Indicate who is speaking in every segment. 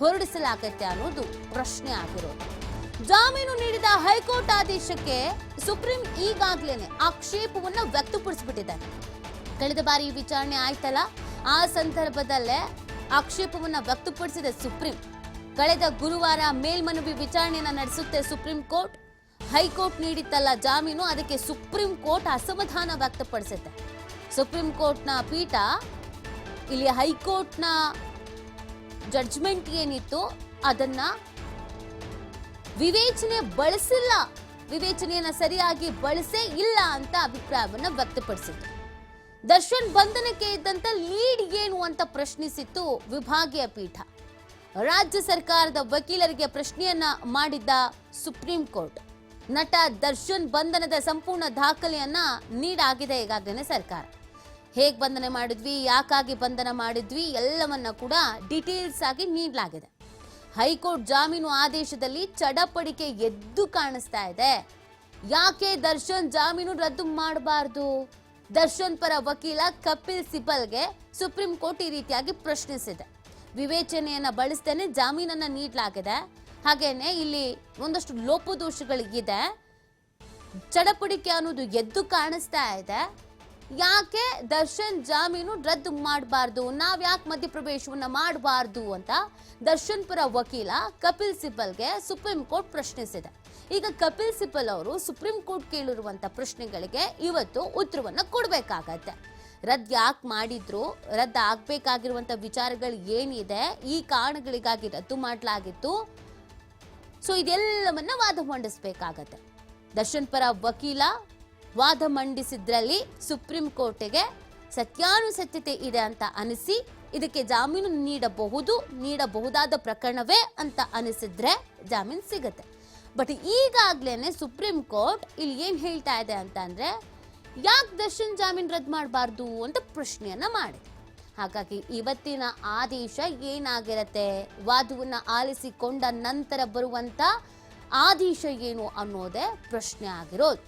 Speaker 1: ಹೊರಡಿಸಲಾಗತ್ತೆ ಅನ್ನೋದು ಪ್ರಶ್ನೆ ಆಗಿರೋದು. ಜಾಮೀನು ನೀಡಿದ ಹೈಕೋರ್ಟ್ ಆದೇಶಕ್ಕೆ ಸುಪ್ರೀಂ ಈಗಾಗ್ಲೇನೆ ಆಕ್ಷೇಪವನ್ನ ವ್ಯಕ್ತಪಡಿಸಿಬಿಟ್ಟಿದ್ದಾರೆ. ಕಳೆದ ಬಾರಿ ಈ ವಿಚಾರಣೆ ಆಯ್ತಲ್ಲ? ಆ ಸಂದರ್ಭದಲ್ಲೇ ಆಕ್ಷೇಪವನ್ನ ವ್ಯಕ್ತಪಡಿಸಿದೆ ಸುಪ್ರೀಂ. ಕಳೆದ ಗುರುವಾರ ಮೇಲ್ಮನವಿ ವಿಚಾರಣೆಯನ್ನ ನಡೆಸುತ್ತೆ ಸುಪ್ರೀಂ ಕೋರ್ಟ್. ಹೈಕೋರ್ಟ್ ನೀಡಿತ್ತಲ್ಲ ಜಾಮೀನು, ಅದಕ್ಕೆ ಸುಪ್ರೀಂ ಕೋರ್ಟ್ ಅಸಮಾಧಾನ ವ್ಯಕ್ತಪಡಿಸುತ್ತೆ. ಸುಪ್ರೀಂ ಕೋರ್ಟ್ನ ಪೀಠ, ಇಲ್ಲಿ ಹೈಕೋರ್ಟ್ನ ಜಡ್ಜ್ಮೆಂಟ್ ಏನಿತ್ತು ಅದನ್ನ ವಿವೇಚನೆ ಬಳಸಿಲ್ಲ. ವಿವೇಚನೆಯನ್ನ ಸರಿಯಾಗಿ ಬಳಸೇ ಇಲ್ಲ ಅಂತ ಅಭಿಪ್ರಾಯವನ್ನ ವ್ಯಕ್ತಪಡಿಸಿತ್ತು ದರ್ಶನ್ ಬಂಧನಕ್ಕೆ ಇದ್ದಂತ ಲೀಡ್ ಏನು ಅಂತ ಪ್ರಶ್ನಿಸಿತ್ತು ವಿಭಾಗೀಯ ಪೀಠ. ರಾಜ್ಯ ಸರ್ಕಾರದ ವಕೀಲರಿಗೆ ಪ್ರಶ್ನೆಯನ್ನ ಮಾಡಿದ್ದ ಸುಪ್ರೀಂ ಕೋರ್ಟ್. ನಟ ದರ್ಶನ್ ಬಂಧನದ ಸಂಪೂರ್ಣ ದಾಖಲೆಯನ್ನ ನೀಡಾಗಿದೆ ಈಗಾಗಲೇ ಸರ್ಕಾರ. ಹೇಗ್ ಬಂಧನ ಮಾಡಿದ್ವಿ, ಯಾಕಾಗಿ ಬಂಧನ ಮಾಡಿದ್ವಿ, ಎಲ್ಲವನ್ನ ಕೂಡ ಡೀಟೇಲ್ಸ್ ಆಗಿ ನೀಡಲಾಗಿದೆ. ಹೈಕೋರ್ಟ್ ಜಾಮೀನು ಆದೇಶದಲ್ಲಿ ಚಡಪಡಿಕೆ ಎದ್ದು ಕಾಣಿಸ್ತಾ ಇದೆ. ಯಾಕೆ ದರ್ಶನ್ ಜಾಮೀನು ರದ್ದು ಮಾಡಬಾರ್ದು? ದರ್ಶನ್ ಪರ ವಕೀಲ ಕಪಿಲ್ ಸಿಬಲ್ಗೆ ಸುಪ್ರೀಂ ಕೋರ್ಟ್ ಈ ರೀತಿಯಾಗಿ ಪ್ರಶ್ನಿಸಿದೆ. ವಿವೇಚನೆಯನ್ನ ಬಳಸ್ತೇನೆ ಜಾಮೀನನ್ನ ನೀಡಲಾಗಿದೆ. ಹಾಗೇನೆ ಇಲ್ಲಿ ಒಂದಷ್ಟು ಲೋಪದೋಷಗಳಿಗಿದೆ. ಚಡಪಡಿಕೆ ಅನ್ನೋದು ಎದ್ದು ಕಾಣಿಸ್ತಾ ಇದೆ. ಯಾಕೆ ದರ್ಶನ್ ಜಾಮೀನು ರದ್ದು ಮಾಡಬಾರ್ದು? ನಾವು ಯಾಕೆ ಮಧ್ಯಪ್ರವೇಶವನ್ನು ಮಾಡಬಾರ್ದು ಅಂತ ದರ್ಶನ್ ಪರ ವಕೀಲ ಕಪಿಲ್ ಸಿಬ್ಬಲ್ಗೆ ಸುಪ್ರೀಂ ಕೋರ್ಟ್ ಪ್ರಶ್ನಿಸಿದೆ. ಈಗ ಕಪಿಲ್ ಸಿಬ್ಬಲ್ ಅವರು ಸುಪ್ರೀಂ ಕೋರ್ಟ್ ಕೇಳಿರುವಂತ ಪ್ರಶ್ನೆಗಳಿಗೆ ಇವತ್ತು ಉತ್ತರವನ್ನ ಕೊಡಬೇಕಾಗತ್ತೆ. ರದ್ದು ಯಾಕೆ ಮಾಡಿದ್ರು? ರದ್ದು ಆಗ್ಬೇಕಾಗಿರುವಂತ ವಿಚಾರಗಳು ಏನಿದೆ? ಈ ಕಾರಣಗಳಿಗಾಗಿ ರದ್ದು ಮಾಡಲಾಗಿತ್ತು. ಸೊ ಇದೆಲ್ಲವನ್ನ ವಾದ ಮಂಡಿಸಬೇಕಾಗತ್ತೆ. ದರ್ಶನ್ ಪರ ವಕೀಲ ವಾದ ಮಂಡಿಸಿದ್ರಲ್ಲಿ ಸುಪ್ರೀಂ ಕೋರ್ಟಿಗೆ ಸತ್ಯಾನುಸತ್ಯತೆ ಇದೆ ಅಂತ ಅನಿಸಿ ಇದಕ್ಕೆ ಜಾಮೀನು ನೀಡಬಹುದು, ನೀಡಬಹುದಾದ ಪ್ರಕರಣವೇ ಅಂತ ಅನಿಸಿದ್ರೆ ಜಾಮೀನು ಸಿಗತ್ತೆ. ಬಟ್ ಈಗಾಗ್ಲೇನೆ ಸುಪ್ರೀಂ ಕೋರ್ಟ್ ಇಲ್ಲಿ ಏನು ಹೇಳ್ತಾ ಇದೆ ಅಂತ ಅಂದರೆ, ಯಾಕೆ ದರ್ಶನ್ ಜಾಮೀನು ರದ್ದು ಮಾಡಬಾರ್ದು ಅಂತ ಪ್ರಶ್ನೆಯನ್ನ ಮಾಡಿ ಹಾಗಾಗಿ ಇವತ್ತಿನ ಆದೇಶ ಏನಾಗಿರತ್ತೆ, ವಾದವನ್ನ ಆಲಿಸಿಕೊಂಡ ನಂತರ ಬರುವಂತ ಆದೇಶ ಏನು ಅನ್ನೋದೇ ಪ್ರಶ್ನೆ ಆಗಿರೋದು.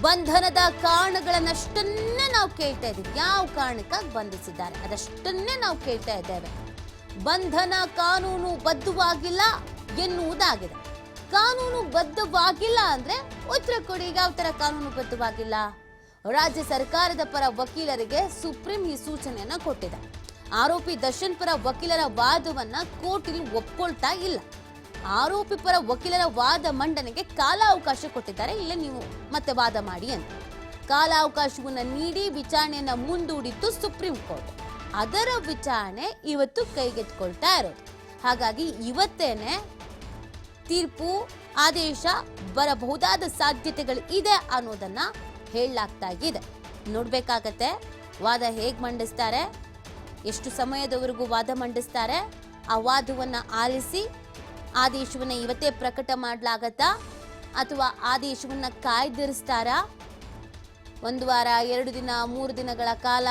Speaker 1: ಬಂಧನದ ಕಾರಣಗಳನ್ನಷ್ಟನ್ನೇ ನಾವು ಕೇಳ್ತಾ ಇದ್ದೀವಿ. ಯಾವ ಕಾರಣಕ್ಕಾಗಿ ಬಂಧಿಸಿದ್ದಾರೆ? ಅದಷ್ಟನ್ನೇ ನಾವು ಕೇಳ್ತಾ ಇದ್ದೇವೆ. ಬಂಧನ ಕಾನೂನು ಬದ್ಧವಾಗಿಲ್ಲ ಎನ್ನುವುದಾಗಿದೆ. ಕಾನೂನು ಬದ್ಧವಾಗಿಲ್ಲ ಅಂದ್ರೆ ಉತ್ತರ ಕೊಡಿ, ಯಾವ ತರ ಕಾನೂನು ಬದ್ಧವಾಗಿಲ್ಲ? ರಾಜ್ಯ ಸರ್ಕಾರದ ಪರ ವಕೀಲರಿಗೆ ಸುಪ್ರೀಂ ಈ ಸೂಚನೆಯನ್ನ ಕೊಟ್ಟಿದೆ. ಆರೋಪಿ ದರ್ಶನ್ ಪರ ವಕೀಲರ ವಾದವನ್ನ ಕೋರ್ಟ್ ಇಲ್ಲಿ ಒಪ್ಕೊಳ್ತಾ ಇಲ್ಲ. ಆರೋಪಿ ಪರ ವಕೀಲರ ವಾದ ಮಂಡನೆಗೆ ಕಾಲಾವಕಾಶ ಕೊಟ್ಟಿದ್ದಾರೆ. ಇಲ್ಲ, ನೀವು ಮತ್ತೆ ವಾದ ಮಾಡಿ ಅಂತ. ಕಾಲಾವಕಾಶವನ್ನು ನೀಡಿ ವಿಚಾರಣೆಯನ್ನ ಮುಂದೂಡಿತ್ತು ಸುಪ್ರೀಂ ಕೋರ್ಟ್. ಅದರ ವಿಚಾರಣೆ ಇವತ್ತು ಕೈಗೆತ್ಕೊಳ್ತಾ ಇರೋದು. ಹಾಗಾಗಿ ಇವತ್ತೇನೆ ತೀರ್ಪು, ಆದೇಶ ಬರಬಹುದಾದ ಸಾಧ್ಯತೆಗಳು ಇದೆ ಅನ್ನೋದನ್ನ ಹೇಳಲಾಗ್ತಾ ಇದೆ. ನೋಡ್ಬೇಕಾಗತ್ತೆ, ವಾದ ಹೇಗೆ ಮಂಡಿಸ್ತಾರೆ, ಎಷ್ಟು ಸಮಯದವರೆಗೂ ವಾದ ಮಂಡಿಸ್ತಾರೆ, ಆ ವಾದವನ್ನು ಆಲಿಸಿ ಆದೇಶವನ್ನ ಇವತ್ತೇ ಪ್ರಕಟ ಮಾಡಲಾಗತ್ತಾ ಅಥವಾ ಆದೇಶವನ್ನ ಕಾಯ್ದಿರಿಸ್ತಾರಾ? ಒಂದು ವಾರ, ಎರಡು ದಿನ, ಮೂರು ದಿನಗಳ ಕಾಲ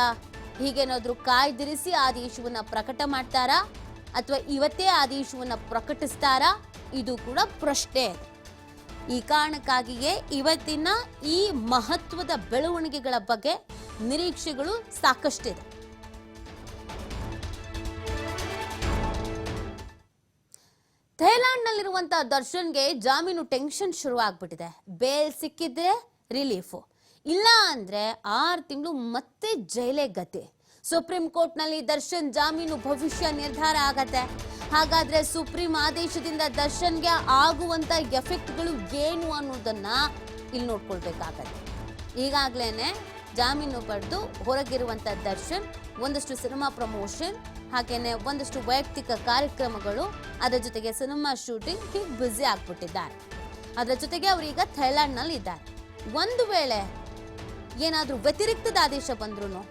Speaker 1: ಹೀಗೇನಾದರೂ ಕಾಯ್ದಿರಿಸಿ ಆದೇಶವನ್ನ ಪ್ರಕಟ ಮಾಡ್ತಾರಾ ಅಥವಾ ಇವತ್ತೇ ಆದೇಶವನ್ನ ಪ್ರಕಟಿಸ್ತಾರಾ? ಇದು ಕೂಡ ಪ್ರಶ್ನೆ. ಈ ಕಾರಣಕ್ಕಾಗಿಯೇ ಇವತ್ತಿನ ಈ ಮಹತ್ವದ ಬೆಳವಣಿಗೆಗಳ ಬಗ್ಗೆ ನಿರೀಕ್ಷೆಗಳು ಸಾಕಷ್ಟಿದೆ. ಥೈಲ್ಯಾಂಡ್ನಲ್ಲಿರುವಂತಹ ದರ್ಶನ್ಗೆ ಜಾಮೀನು ಟೆನ್ಷನ್ ಶುರು ಆಗ್ಬಿಟ್ಟಿದೆ ಬೇಲ್ ಸಿಕ್ಕಿದ್ರೆ ರಿಲೀಫು ಇಲ್ಲ ಅಂದ್ರೆ ಆರು ತಿಂಗಳು ಮತ್ತೆ ಜೈಲೇ ಗತಿ. ಸುಪ್ರೀಂ ಕೋರ್ಟ್ನಲ್ಲಿ ದರ್ಶನ್ ಜಾಮೀನು ಭವಿಷ್ಯ ನಿರ್ಧಾರ ಆಗತ್ತೆ. ಹಾಗಾದ್ರೆ ಸುಪ್ರೀಂ ಆದೇಶದಿಂದ ದರ್ಶನ್ಗೆ ಆಗುವಂತ ಎಫೆಕ್ಟ್ಗಳು ಏನು ಅನ್ನೋದನ್ನ ಇಲ್ಲಿ ನೋಡ್ಕೊಳ್ಬೇಕಾಗತ್ತೆ. ಈಗಾಗ್ಲೇನೆ ಜಾಮೀನು ಪಡೆದು ಹೊರಗಿರುವಂತ ದರ್ಶನ್, ಒಂದಷ್ಟು ಸಿನಿಮಾ ಪ್ರಮೋಷನ್ ಹಾಗೇನೆ ಒಂದಷ್ಟು ವೈಯಕ್ತಿಕ ಕಾರ್ಯಕ್ರಮಗಳು ಅದರ ಜೊತೆಗೆ ಸಿನಿಮಾ ಶೂಟಿಂಗ್ ಹೀಗೆ ಬ್ಯುಸಿ ಆಗ್ಬಿಟ್ಟಿದ್ದಾರೆ. ಅದರ ಜೊತೆಗೆ ಅವರೀಗ ಥೈಲ್ಯಾಂಡ್ನಲ್ಲಿ ಇದ್ದಾರೆ ಒಂದು ವೇಳೆ ಏನಾದರೂ ವ್ಯತಿರಿಕ್ತದ ಆದೇಶ ಬಂದ್ರೂ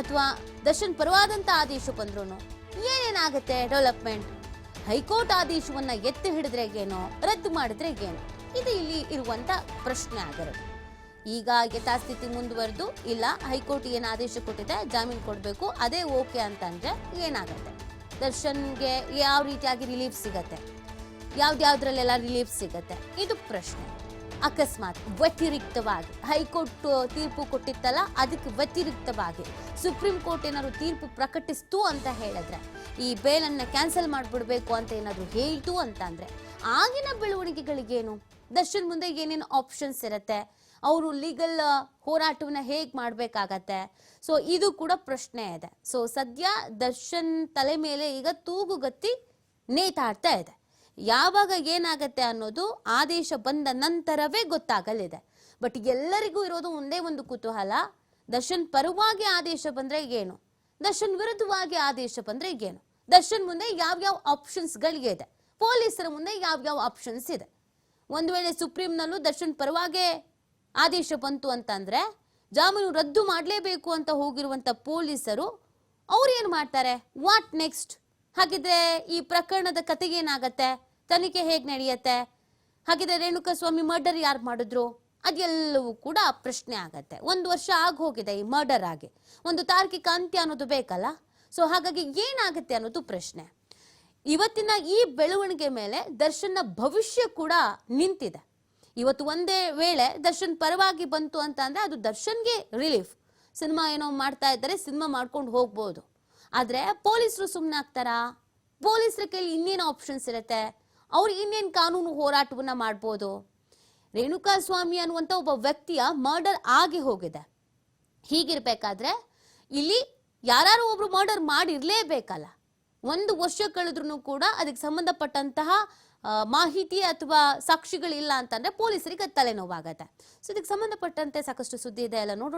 Speaker 1: ಅಥವಾ ದರ್ಶನ್ ಪರವಾದಂತ ಆದೇಶ ಬಂದ್ರೂ ಏನೇನಾಗುತ್ತೆ ಡೆವಲಪ್ಮೆಂಟ್? ಹೈಕೋರ್ಟ್ ಆದೇಶವನ್ನ ಎತ್ತಿ ಹಿಡಿದ್ರೆ ಏನೋ ರದ್ದು ಮಾಡಿದ್ರೆ ಏನು ಇದು ಇಲ್ಲಿ ಇರುವಂತ ಪ್ರಶ್ನೆ ಆಗಿರೋದು ಈಗ ಯಥಾಸ್ಥಿತಿ ಮುಂದುವರೆದು ಇಲ್ಲ, ಹೈಕೋರ್ಟ್ ಏನು ಆದೇಶ ಕೊಟ್ಟಿದೆ, ಜಾಮೀನು ಕೊಡಬೇಕು, ಅದೇ ಓಕೆ ಅಂತಂದ್ರೆ ಏನಾಗುತ್ತೆ? ದರ್ಶನ್ಗೆ ಯಾವ ರೀತಿಯಾಗಿ ರಿಲೀಫ್ ಸಿಗತ್ತೆ? ಯಾವ್ದ್ಯಾವ್ದ್ರಲ್ಲೆಲ್ಲ ರಿಲೀಫ್ ಸಿಗತ್ತೆ? ಇದು ಪ್ರಶ್ನೆ. ಅಕಸ್ಮಾತ್ ವ್ಯತಿರಿಕ್ತವಾಗಿ, ಹೈಕೋರ್ಟ್ ತೀರ್ಪು ಕೊಟ್ಟಿತ್ತಲ್ಲ, ಅದಕ್ಕೆ ವ್ಯತಿರಿಕ್ತವಾಗಿ ಸುಪ್ರೀಂ ಕೋರ್ಟ್ ಏನಾದ್ರು ತೀರ್ಪು ಪ್ರಕಟಿಸ್ತು ಅಂತ ಹೇಳಿದ್ರೆ, ಈ ಬೇಲನ್ನ ಕ್ಯಾನ್ಸಲ್ ಮಾಡಿಬಿಡ್ಬೇಕು ಅಂತ ಏನಾದ್ರು ಹೇಳ್ತು ಅಂತ ಅಂದ್ರೆ ಆಗಿನ ಬೆಳವಣಿಗೆಗಳಿಗೇನು? ದರ್ಶನ್ ಮುಂದೆ ಏನೇನು ಆಪ್ಷನ್ಸ್ ಇರುತ್ತೆ? ಅವರು ಲೀಗಲ್ ಹೋರಾಟವನ್ನ ಹೇಗೆ ಮಾಡಬೇಕಾಗತ್ತೆ? ಸೊ ಇದು ಕೂಡ ಪ್ರಶ್ನೆ ಇದೆ. ಸೊ ಸದ್ಯ ದರ್ಶನ್ ತಲೆ ಮೇಲೆ ಈಗ ತೂಗುಗತ್ತಿ ನೇತಾಡ್ತಾ ಇದೆ. ಯಾವಾಗ ಏನಾಗತ್ತೆ ಅನ್ನೋದು ಆದೇಶ ಬಂದ ನಂತರವೇ ಗೊತ್ತಾಗಲಿದೆ. ಬಟ್ ಎಲ್ಲರಿಗೂ ಇರೋದು ಒಂದೇ ಒಂದು ಕುತೂಹಲ, ದರ್ಶನ್ ಪರವಾಗಿ ಆದೇಶ ಬಂದ್ರೆ ಏನು? ದರ್ಶನ್ ವಿರುದ್ಧವಾಗಿ ಆದೇಶ ಬಂದ್ರೆ ಏನು? ದರ್ಶನ್ ಮುಂದೆ ಯಾವ್ಯಾವ ಆಪ್ಷನ್ಸ್ಗಳಿಗೆ ಇದೆ ಪೊಲೀಸರ ಮುಂದೆ ಯಾವ್ಯಾವ ಆಪ್ಷನ್ಸ್ ಇದೆ? ಒಂದು ವೇಳೆ ಸುಪ್ರೀಂನಲ್ಲೂ ದರ್ಶನ್ ಪರವಾಗೇ ಆದೇಶ ಬಂತು ಅಂತಂದ್ರೆ ಜಾಮೀನು ರದ್ದು ಮಾಡಲೇಬೇಕು ಅಂತ ಹೋಗಿರುವಂತ ಪೊಲೀಸರು, ಅವ್ರು ಏನು ಮಾಡ್ತಾರೆ? ವಾಟ್ ನೆಕ್ಸ್ಟ್ ಹಾಗಿದ್ರೆ ಈ ಪ್ರಕರಣದ ಕತೆಗೆ ಏನಾಗತ್ತೆ? ತನಿಖೆ ಹೇಗೆ ನಡೆಯುತ್ತೆ? ಹಾಗಿದ್ರೆ ರೇಣುಕಾಸ್ವಾಮಿ ಮರ್ಡರ್ ಯಾರು ಮಾಡಿದ್ರು? ಅದೆಲ್ಲವೂ ಕೂಡ ಪ್ರಶ್ನೆ ಆಗತ್ತೆ. ಒಂದು ವರ್ಷ ಆಗ ಹೋಗಿದೆ ಈ ಮರ್ಡರ್ ಆಗಿ. ಒಂದು ತಾರ್ಕಿಕ ಅಂತ್ಯ ಅನ್ನೋದು ಬೇಕಲ್ಲ? ಸೊ ಹಾಗಾಗಿ ಏನಾಗುತ್ತೆ ಅನ್ನೋದು ಪ್ರಶ್ನೆ. ಇವತ್ತಿನ ಈ ಬೆಳವಣಿಗೆ ಮೇಲೆ ದರ್ಶನ್ನ ಭವಿಷ್ಯ ಕೂಡ ನಿಂತಿದೆ. ಇವತ್ತು ಒಂದೇ ವೇಳೆ ದರ್ಶನ್ ಪರವಾಗಿ ಬಂತು ಅಂತ ಅಂದರೆ ಅದು ದರ್ಶನ್ಗೆ ರಿಲೀಫ್ ಸಿನಿಮಾ ಏನೋ ಮಾಡ್ತಾ ಇದ್ದಾರೆ, ಸಿನಿಮಾ ಮಾಡ್ಕೊಂಡು ಹೋಗ್ಬೋದು. ಆದರೆ ಪೊಲೀಸರು ಸುಮ್ಮನೆ ಆಗ್ತಾರಾ? ಪೊಲೀಸರ ಕೈಲಿ ಇನ್ನೇನು ಆಪ್ಷನ್ಸ್ ಇರುತ್ತೆ? ಅವ್ರು ಇನ್ನೇನು ಕಾನೂನು ಹೋರಾಟವನ್ನ ಮಾಡ್ಬೋದು? ರೇಣುಕಾ ಸ್ವಾಮಿ ಅನ್ನುವಂಥ ಒಬ್ಬ ವ್ಯಕ್ತಿಯ ಮರ್ಡರ್ ಆಗಿ ಹೋಗಿದೆ. ಹೀಗಿರ್ಬೇಕಾದ್ರೆ ಇಲ್ಲಿ ಯಾರು ಒಬ್ರು ಮರ್ಡರ್ ಮಾಡಿರಲೇಬೇಕಲ್ಲ. ಒಂದು ವರ್ಷ ಕಳೆದ್ರೂ ಕೂಡ ಅದಕ್ಕೆ ಸಂಬಂಧಪಟ್ಟಂತಹ ಮಾಹಿತಿ ಅಥವಾ ಸಾಕ್ಷಿಗಳಿಲ್ಲ ಅಂತಂದ್ರೆ ಪೊಲೀಸರಿಗೆ ತಲೆನೋವಾಗತ್ತೆ. ಸೊ ಇದಕ್ಕೆ ಸಂಬಂಧಪಟ್ಟಂತೆ ಸಾಕಷ್ಟು ಸುದ್ದಿ ಇದೆ ಎಲ್ಲ ನೋಡೋಣ.